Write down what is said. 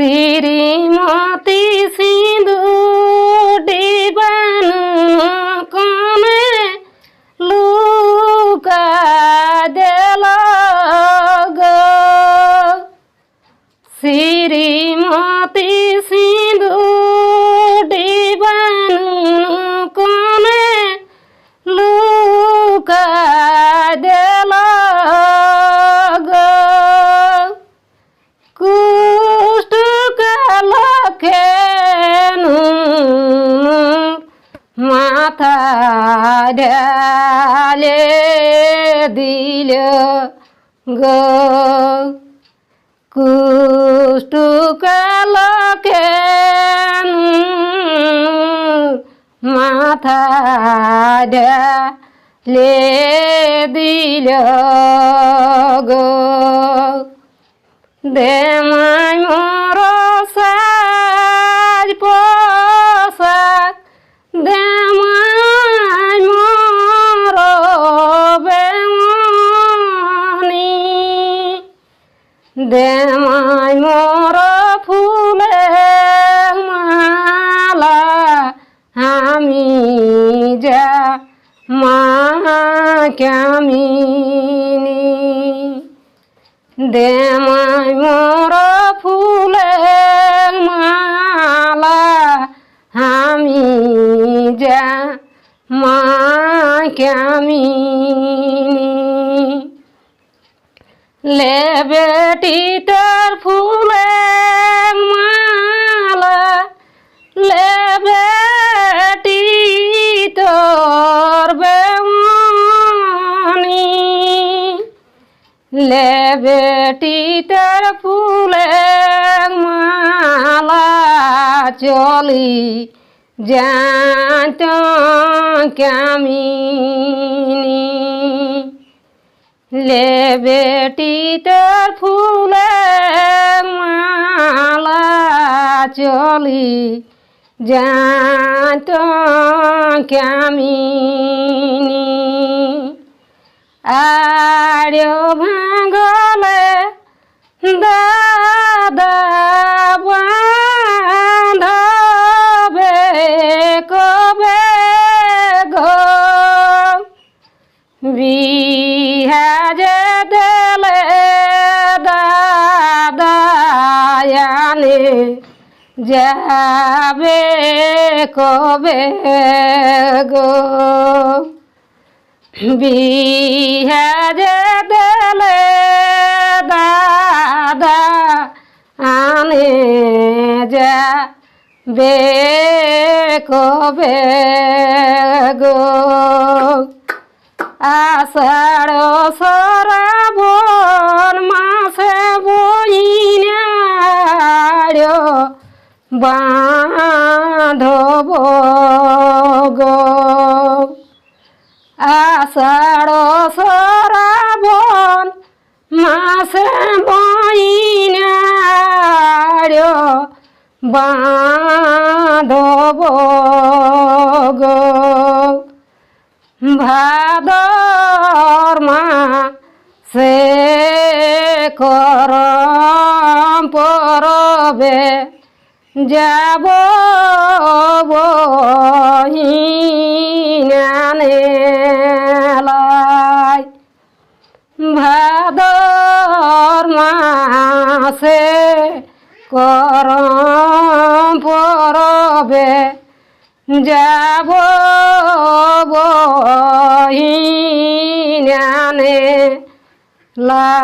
ಸೀರಿ ডালে দিল গো কুষ্ট কালকেনু মাথা ডালে দিল গো দেমাই দেমাই মোর ফুলে মালা, আমি যা মা কামিনী দেমাই মোর ফুলের মালা, আমি যা মা কামিনী লে বেটি তোর ফুলের মালা লে বেটি তোর বেমনি লে ফুলের মালা চলি যাত কামিনী। লে বেটি তোর ফুলের মালা চলি। যাত কামিনী। আড়ো ভাঙলে দাদা কবে গো? বিহাজে যাবে কবে গো? দেলে দাদা আনে যা বে কবে গো? আষাঢ় সরাবন বাঁধব গো। আষাঢ় সরাবন মাসে বইনাড় বাঁধব গো। ভাদর মাসে করম পরবে যাব বহিনানে ভাদর মাসে করম পরবে। যাব বহিনানে লা